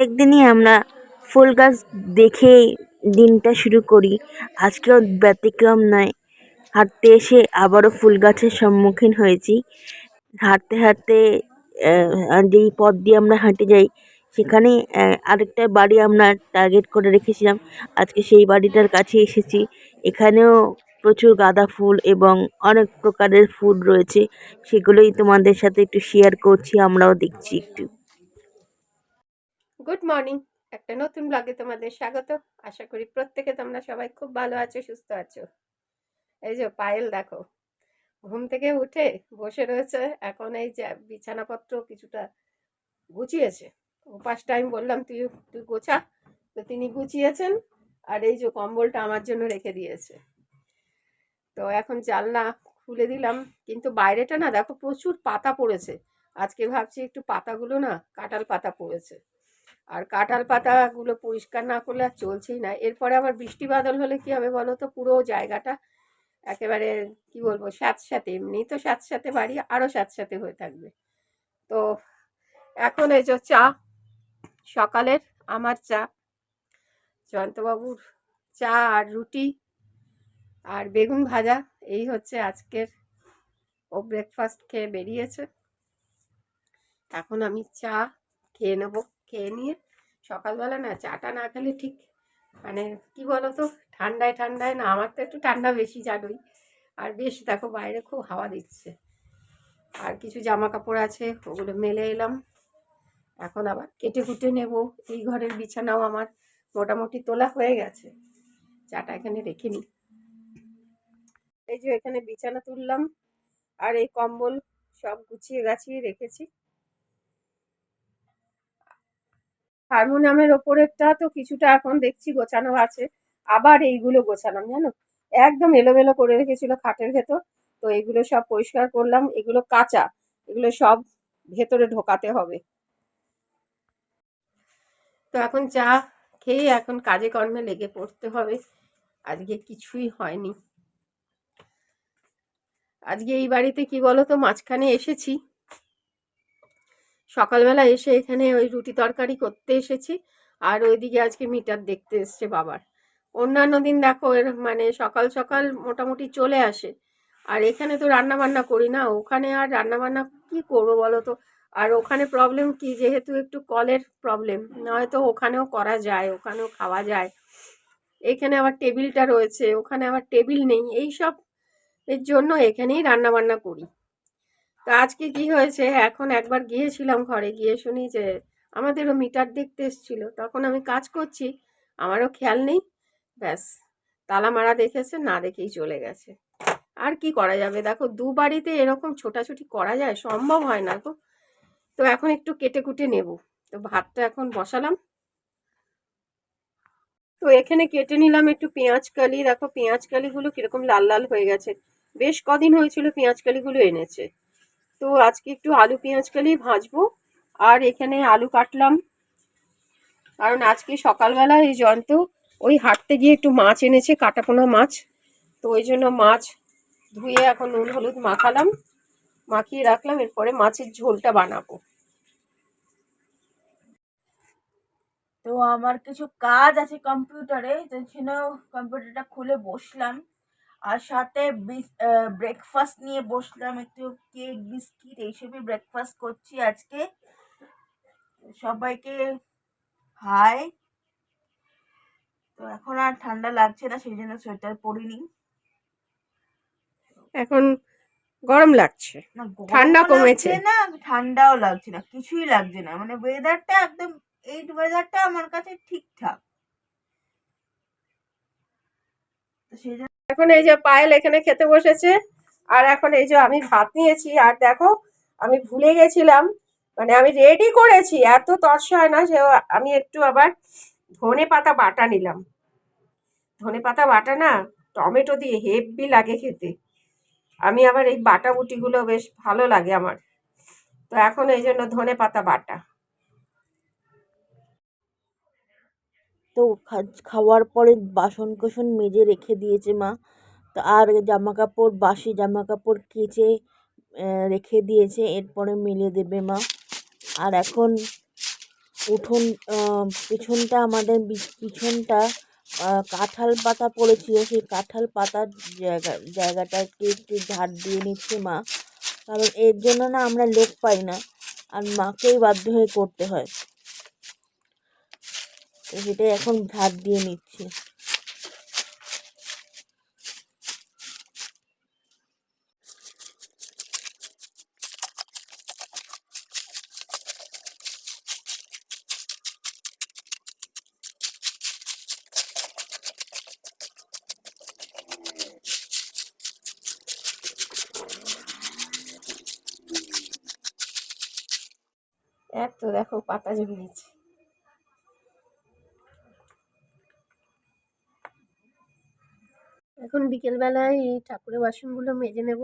একদিনই আমরা ফুল গাছ দেখে দিনটা শুরু করি। আজকেও ব্যতিক্রম নয়। হাঁটতে এসে আবারও ফুল গাছের সম্মুখীন হয়েছি। হাঁটতে হাঁটতে যেই পথ দিয়ে আমরা হাঁটে যাই সেখানে আরেকটা বাড়ি আমরা টার্গেট করে রেখেছিলাম। আজকে সেই বাড়িটার কাছে এসেছি। এখানেও প্রচুর গাঁদা ফুল এবং অনেক প্রকারের ফুল রয়েছে। সেগুলোই তোমাদের সাথে একটু শেয়ার করছি, আমরাও দেখছি একটু। Good morning. একটা নতুন ব্লগে তোমাদের স্বাগত। আশা করি প্রত্যেকে তোমরা সবাই খুব ভালো আছো, সুস্থ আছো। এই যে পায়েল দেখো, ঘুম থেকে উঠে বসে রয়েছে। এখন এই যে বিছানাপত্র কিছুটা গুছিয়েছে। ওপাশটা আমি বললাম, তুই তুই গোছা। তো তিনি গুছিয়েছেন আর এই যে কম্বলটা আমার জন্য রেখে দিয়েছে। তো এখন জানলা খুলে দিলাম, কিন্তু বাইরেটা না দেখো প্রচুর পাতা পড়েছে। আজকে ভাবছি একটু পাতাগুলো না কাঁঠাল পাতা পড়েছে। আর কাঁঠাল পাতাগুলো পরিষ্কার না করলে আর চলছেই না। এরপরে আবার বৃষ্টি বাদল হলে কি হবে বলো তো? পুরো জায়গাটা একেবারে, কি বলব, স্যাঁতস্যাঁতে। এমনি তো স্যাঁতস্যাঁতে বাড়ি আরও স্যাঁতস্যাঁতে হয়ে থাকবে। তো এখন এই যে চা, সকালের আমার চা, জয়ন্তবাবুর চা আর রুটি আর বেগুন ভাজা, এই হচ্ছে আজকের ও ব্রেকফাস্ট খেয়ে বেরিয়েছে। এখন আমি চা খেয়ে নেব। খেয়ে নিয়ে সকালবেলা না চাটা না খেলে ঠিক মানে কি বলো তো ঠান্ডায় ঠান্ডায় না, আমার তো একটু ঠান্ডা বেশি জানোই। আর বেশ দেখো বাইরে খুব হাওয়া দিচ্ছে। আর কিছু জামা কাপড় আছে, ওগুলো মেলে এলাম। এখন আবার কেটে কুটে নেব। এই ঘরের বিছানাও আমার মোটামুটি তোলা হয়ে গেছে। চাটা এখানে রেখে নিই। এই যে এখানে বিছানা তুললাম। আর এই কম্বল সব গুছিয়ে গাছিয়ে রেখেছি। হারমোনিয়ামের ওপরেরটা তো কিছুটা এখন দেখছি গোছানো আছে। আবার এইগুলো গোছালাম, জানো? একদম এলোমেলো করে রেখেছিল খাটের ভেতর। তো এগুলো সব পরিষ্কার করলাম। এগুলো কাঁচা। এগুলো সব ভেতরে ঢোকাতে হবে। তো এখন চা খেয়ে এখন কাজে কর্মে লেগে পড়তে হবে। আজকে কিছুই হয়নি। আজকে এই বাড়িতে কি বলো তো মাঝখানে এসেছি। সকালবেলা এসে এখানে ওই রুটি তরকারি করতে এসেছি। আর ওইদিকে আজকে মিটার দেখতে এসছে বাবার। অন্যান্য দিন দেখো এর মানে সকাল সকাল মোটামুটি চলে আসে। আর এখানে তো রান্না বান্না করি না, ওখানে আর রান্না বান্না কি করব বলো তো? আর ওখানে প্রবলেম কি? যেহেতু একটু কলের প্রবলেম নয়তো ওখানেও করা যায়, ওখানেও খাওয়া যায়। এখানে আবার টেবিলটা রয়েছে, ওখানে আবার টেবিল নেই এই সব এর জন্য এখানেই রান্না বান্না করি। তো আজকে কি হয়েছে? এখন একবার গিয়েছিলাম ঘরে। গিয়ে শুনি যে আমাদেরও মিটার দেখতে এসেছিল। তখন আমি কাজ করছি, আমারও খেয়াল নেই। ব্যাস, তালা মারা দেখেছে, না দেখেই চলে গেছে। আর কি করা যাবে? দেখো, দু বাড়িতে এরকম ছোটাছুটি করা যায়? সম্ভব হয় না গো। তো এখন একটু কেটে কুটে নেব। তো ভাতটা এখন বসালাম। তো এখানে কেটে নিলাম একটু পেঁয়াজ কালি। দেখো, পেঁয়াজ কালিগুলো কীরকম লাল লাল হয়ে গেছে। বেশ কদিন হয়েছিল পেঁয়াজ কালিগুলো এনেছে। তো আজকে একটু আলু পেঁয়াজ কালি ভাজবো। আর এখানে আলু কাটলাম। কারণ আজকে সকালবেলা এই জয়ন্ত ওই হাঁটতে গিয়ে একটু মাছ এনেছে, কাটাপোনা মাছ। তো ওই জন্য মাছ ধুয়ে এখন নুন, হলুদ মাখালাম, মাখিয়ে রাখলাম, এরপরে মাছের ঝোলটা বানাবো। তো আমার কিছু কাজ আছে কম্পিউটারে তার জন্য কম্পিউটারটা খুলে বসলাম। আর সাথে ব্রেকফাস্ট নিয়ে বসলাম একটু কেক বিস্কিট এইসবই ব্রেকফাস্ট করছি আজকে। সবাইকে হাই তো এখন আর ঠান্ডা লাগছে না সেই জন্য সোয়েটার পরিনি। এখন গরম লাগছে। না ঠান্ডা কমেছে। না ঠান্ডাও লাগছে না কিছুই লাগছে না। মানে ওয়েদারটা একদম এই ওয়েদারটা আমার কাছে ঠিকঠাক। তো সেই জন্য এখন এই যে পায়েল এখানে খেতে বসেছে, আর এখন এই যে আমি ভাত নিয়েছি, আর দেখো আমি ভুলে গেছিলাম মানে আমি রেডি করেছি, এত তর্স হয় না যে আমি একটু আবার ধনে পাতা বাটা নিলাম। ধনে পাতা বাটা না, টমেটো দিয়ে হেভি লাগে খেতে। আমি আবার এই বাটা বুটিগুলো বেশ ভালো লাগে আমার। তো এখন এই জন্য ধনে পাতা বাটা। তো খাওয়ার পরে বাসন কোসন মেজে রেখে দিয়েছে মা। তো আর জামা কাপড় বাসি জামা কাপড় কেচে রেখে দিয়েছে, এরপরে মেলে দেবে মা। আর এখন উঠোন পিছনটা আমাদের পিছনটা কাঁঠাল পাতা পড়েছিল, সেই কাঁঠাল পাতার জায়গা, জায়গাটাকে একটু ঝাড় দিয়ে নিচ্ছে মা। কারণ এর জন্য না আমরা লোক পাই না, আর মাকেই বাধ্য হয়ে করতে হয়। তো সেটাই এখন ঝাড় দিয়ে নিচ্ছে। এত দেখো পাতা জমিয়েছে এখন বিকেলবেলায় এই ঠাকুরের বাসনগুলো মেজে নেব।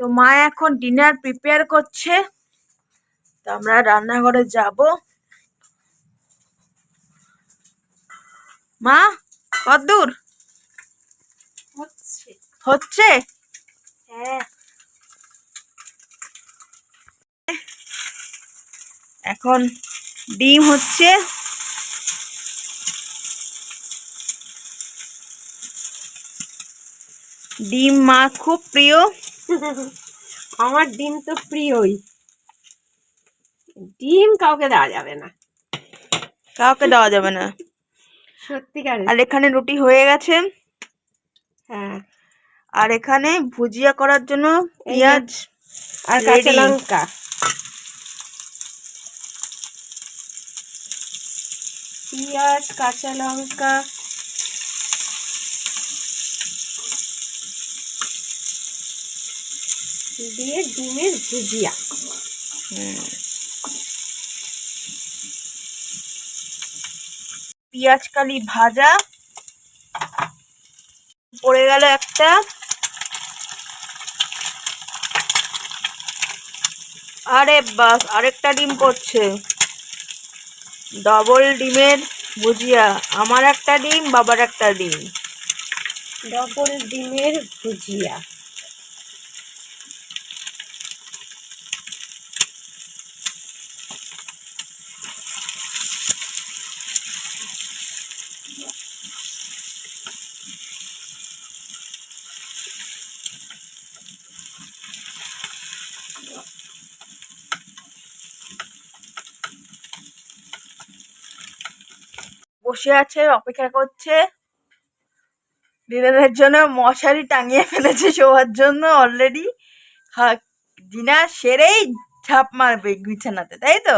তো মা এখন ডিনার প্রিপেয়ার করছে। তো আমরা রান্নাঘরে যাব। মা কতদূর হচ্ছে? হ্যাঁ। এখন ডিম হচ্ছে। ডিম মা খুব প্রিয়। আমার ডিম তো প্রিয়ই। ডিম কাউকে দেওয়া যাবে না। কাউকে দেওয়া যাবে না। সত্যিকারের। আর এখানে রুটি হয়ে গেছে। হ্যাঁ। আর এখানে ভুজিয়া করার জন্য পেঁয়াজ আর কাঁচা লঙ্কা। পেঁয়াজ কাঁচা লঙ্কা। দিয়ে ডিমের ভুজিয়া। পেঁয়াজ কালি ভাজা। পড়ে গেল একটা। আরে বাস, আরেকটা ডিম পড়ছে ডবল ডিমের ভুজিয়া। আমার একটা ডিম, বাবার একটা ডিম। ডবল ডিমের ভুজিয়া। বসে আছে অপেক্ষা করছে। ডিনারের জন্য মশারি টাঙিয়ে ফেলেছে শোয়ার জন্য অলরেডি ডিনার সেরেই ঝাঁপ মারবে বিছানাতে তাই তো?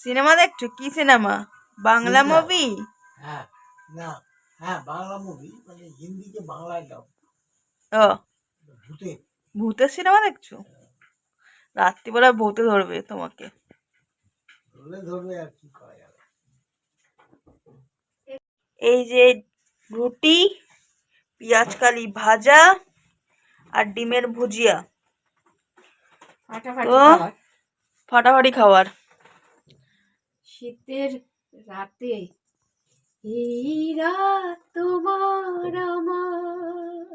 সিনেমা দেখছ। কি সিনেমা? বাংলা মুভি হ্যাঁ না হ্যাঁ বাংলা মুভি মানে হিন্দিকে বাংলায় দাও ও। ভূতে ভূতের সিনেমা দেখছ? রাত্রিবেলা ভূতে ধরবে তোমাকে। ধরলে ধরবে আর কি করা যাবে? এই যে রুটি পেঁয়াজ কালি ভাজা আর ডিমের ভুজিয়া। ফাটাফাটি তো খাবার। ফাটাফাটি খাবার। শীতের রাতে এই রাত তোমার আমার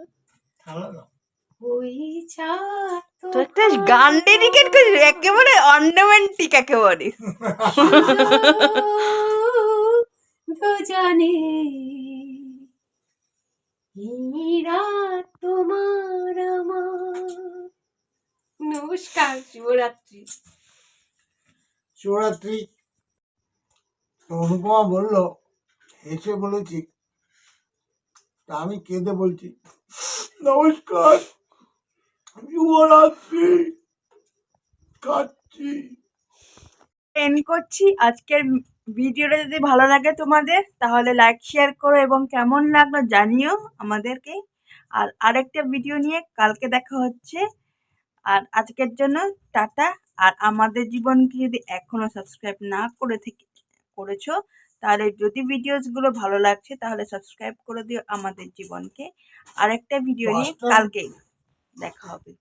ওই ছাদ তো একটা একেবারে অর্নামেন্টিক একেবারে দুজনে এই তোমার আমার। নমস্কার শিবরাত্রি শিবরাত্রি অনুপমা বলল এসে বলেছি। তা আমি কেঁদে বলছি নমস্কার। কাটছি এন্ড করছি। আজকের ভিডিওটা যদি ভালো লাগে তোমাদের তাহলে লাইক শেয়ার করো এবং কেমন লাগল জানিও আমাদেরকে। আর আরেকটা ভিডিও নিয়ে কালকে দেখা হচ্ছে। আর আজকের জন্য টাটা। আর আমাদের জীবনকে যদি এখনও সাবস্ক্রাইব না করে থেকে করেছ তাহলে যদি ভিডিওসগুলো ভালো লাগছে তাহলে সাবস্ক্রাইব করে দিও আমাদের জীবনকে। আরেকটা ভিডিও নিয়ে কালকে দেখা হবে।